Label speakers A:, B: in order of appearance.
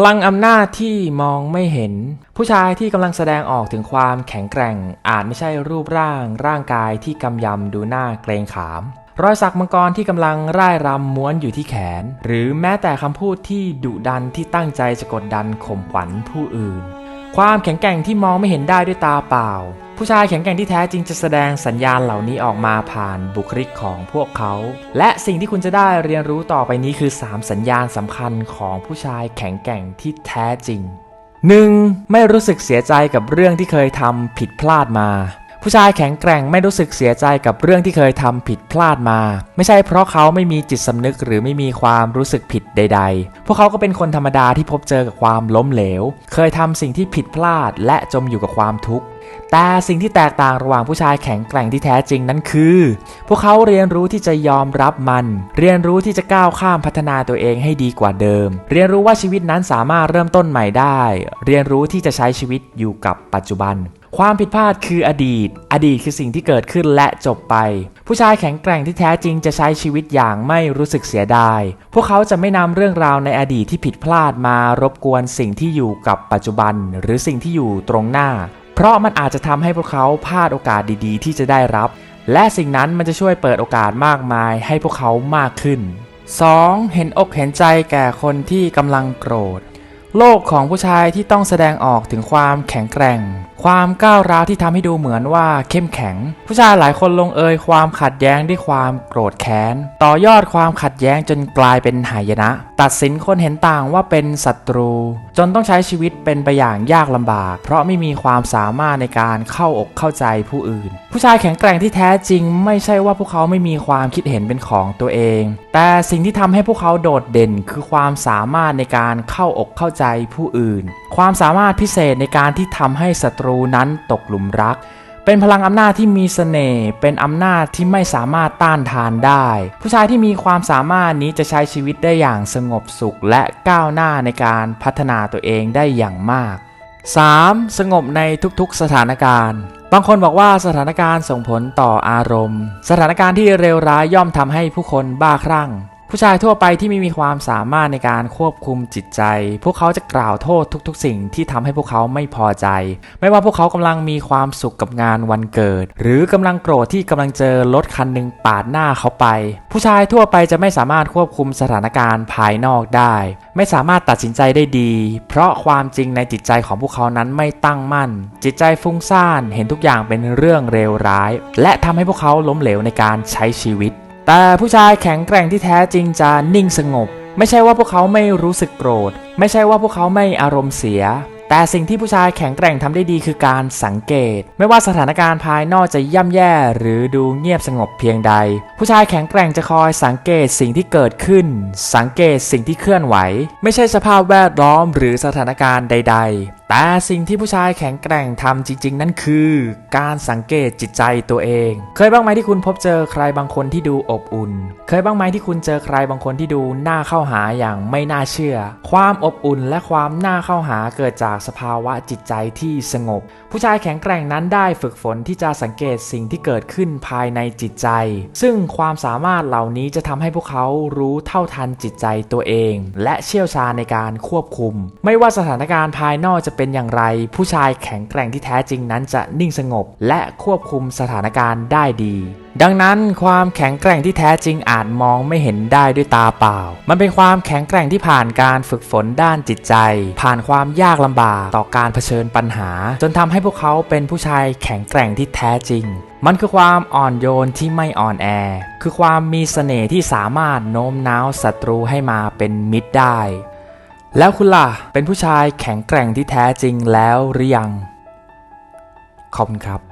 A: พลังอำนาจที่มองไม่เห็น ผู้ชายที่กำลังแสดงออกถึงความแข็งแกร่ง อาจไม่ใช่รูปร่างร่างกายที่กำยำดูหน้าเกรงขาม รอยสักมังกรที่กำลังร่ายรำม้วนอยู่ที่แขน หรือแม้แต่คำพูดที่ดุดันที่ตั้งใจจะกดดันข่มขวัญผู้อื่น ความแข็งแกร่งที่มองไม่เห็นได้ด้วยตาเปล่า ผู้ชายแข็งแกร่งที่แท้จริงจะแสดงสัญญาณเหล่านี้ออกมาผ่านบุคลิกของพวกเขา และสิ่งที่คุณจะได้เรียนรู้ต่อไปนี้คือ 3 สัญญาณสำคัญของผู้ชายแข็งแกร่งที่แท้จริง 1. ไม่รู้สึกเสียใจกับเรื่องที่เคยทำผิดพลาดมา ผู้ชายแข็งแกร่งไม่รู้สึกเสียใจกับเรื่องที่เคยทำผิดพลาดมา ไม่ใช่เพราะเขาไม่มีจิตสำนึกหรือไม่มีความรู้สึกผิดใด ๆ พวกเขาก็เป็นคนธรรมดาที่พบเจอกับความล้มเหลว เคยทำสิ่งที่ผิดพลาดและจมอยู่กับความทุกข์แต่สิ่งที่แตกต่างระหว่างผู้ชายแข็งแกร่งที่แท้จริงนั้นคือ พวกเขาเรียนรู้ที่จะยอมรับมัน เรียนรู้ที่จะก้าวข้ามพัฒนาตัวเองให้ดีกว่าเดิม เรียนรู้ว่าชีวิตนั้นสามารถเริ่มต้นใหม่ได้ เรียนรู้ที่จะใช้ชีวิตอยู่กับปัจจุบันความผิดพลาดคืออดีต อดีตคือสิ่งที่เกิดขึ้นและจบไป ผู้ชายแข็งแกร่งที่แท้จริงจะใช้ชีวิตอย่างไม่รู้สึกเสียดาย พวกเขาจะไม่นำเรื่องราวในอดีตที่ผิดพลาดมารบกวนสิ่งที่อยู่กับปัจจุบัน หรือสิ่งที่อยู่ตรงหน้า เพราะมันอาจจะทำให้พวกเขาพลาดโอกาสดีๆ ที่จะได้รับ และสิ่งนั้นมันจะช่วยเปิดโอกาสมากมายให้พวกเขามากขึ้น 2. เห็นอกเห็นใจแก่คนที่กำลังโกรธ โลกของผู้ชายที่ต้องแสดงออกถึงความแข็งแกร่ง ความก้าวร้าวที่ทำให้ดูเหมือนว่าเข้มแข็ง ผู้ชายหลายคนลงเอยความขัดแย้งด้วยความโกรธแค้น ต่อยอดความขัดแย้งจนกลายเป็นหายนะ ตัดสินคนเห็นต่างว่าเป็นศัตรู จนต้องใช้ชีวิตเป็นไปอย่างยากลำบาก เพราะไม่มีความสามารถในการเข้าอกเข้าใจผู้อื่น ผู้ชายแข็งแกร่งที่แท้จริง ไม่ใช่ว่าพวกเขาไม่มีความคิดเห็นเป็นของตัวเอง แต่สิ่งที่ทำให้พวกเขาโดดเด่นคือความสามารถในการเข้าอกเข้าใจผู้อื่น ความสามารถพิเศษในการที่ทำให้ศัตรูรูนั้นตกหลุมรัก เป็นพลังอำนาจที่มีเสน่ห์เป็นอำนาจที่ไม่สามารถต้านทานได้ ผู้ชายที่มีความสามารถนี้จะใช้ชีวิตได้อย่างสงบสุขและก้าวหน้าในการพัฒนาตัวเองได้อย่างมาก 3. สงบในทุกๆสถานการณ์บางคนบอกว่าสถานการณ์ส่งผลต่ออารมณ์ สถานการณ์ที่เลวร้ายย่อมทำให้ผู้คนบ้าคลั่ง ผู้ชายทั่วไปที่ไม่มีความสามารถในการควบคุมจิตใจ พวกเขาจะกล่าวโทษทุกๆ สิ่งที่ทำให้พวกเขาไม่พอใจ ไม่ว่าพวกเขากำลังมีความสุขกับงานวันเกิด หรือกำลังโกรธที่กำลังเจอรถคันหนึ่งปาดหน้าเขาไป ผู้ชายทั่วไปจะไม่สามารถควบคุมสถานการณ์ภายนอกได้ ไม่สามารถตัดสินใจได้ดี เพราะความจริงในจิตใจของพวกเขานั้นไม่ตั้งมั่น จิตใจฟุ้งซ่านเห็นทุกอย่างเป็นเรื่องเลวร้าย และทำให้พวกเขาล้มเหลวในการใช้ชีวิต แต่ผู้ชายแข็งแกร่งที่แท้จริงจะนิ่งสงบ ไม่ใช่ว่าพวกเขาไม่รู้สึกโกรธ ไม่ใช่ว่าพวกเขาไม่อารมณ์เสีย แต่สิ่งที่ผู้ชายแข็งแกร่งทำได้ดีคือการสังเกต ไม่ว่าสถานการณ์ภายนอกจะย่ำแย่หรือดูเงียบสงบเพียงใด ผู้ชายแข็งแกร่งจะคอยสังเกตสิ่งที่เกิดขึ้น สังเกตสิ่งที่เคลื่อนไหว ไม่ใช่สภาพแวดล้อมหรือสถานการณ์ใด ๆ แต่สิ่งที่ผู้ชายแข็งแกร่งทำจริง ๆ นั่นคือ การสังเกตจิตใจตัวเอง เคยบ้างไหมที่คุณพบเจอใครบางคนที่ดูอบอุ่น เคยบ้างไหมที่คุณเจอใครบางคนที่ดูน่าเข้าหาอย่างไม่น่าเชื่อ ความอบอุ่นและความน่าเข้าหาเกิดจากสภาวะจิตใจที่สงบ ผู้ชายแข็งแกร่งนั้นได้ฝึกฝนที่จะสังเกตสิ่งที่เกิดขึ้นภายในจิตใจ ซึ่งความสามารถเหล่านี้จะทำให้พวกเขารู้เท่าทันจิตใจตัวเอง และเชี่ยวชาญในการควบคุม ไม่ว่าสถานการณ์ภายนอกจะเป็นอย่างไร ผู้ชายแข็งแกร่งที่แท้จริงนั้นจะนิ่งสงบ และควบคุมสถานการณ์ได้ดี ดังนั้นความแข็งแกร่งที่แท้จริงอาจมองไม่เห็นได้ด้วยตาเปล่า มันเป็นความแข็งแกร่งที่ผ่านการฝึกฝนด้านจิตใจ ผ่านความยากลำบากต่อการเผชิญปัญหา จนทำให้พวกเขาเป็นผู้ชายแข็งแกร่งที่แท้จริงมันคือความอ่อนโยนที่ไม่อ่อนแอ คือความมีเสน่ห์ที่สามารถโน้มน้าวศัตรูให้มาเป็นมิตรได้ แล้วคุณล่ะ เป็นผู้ชายแข็งแกร่งที่แท้จริงแล้วหรือยัง ขอบคุณครับ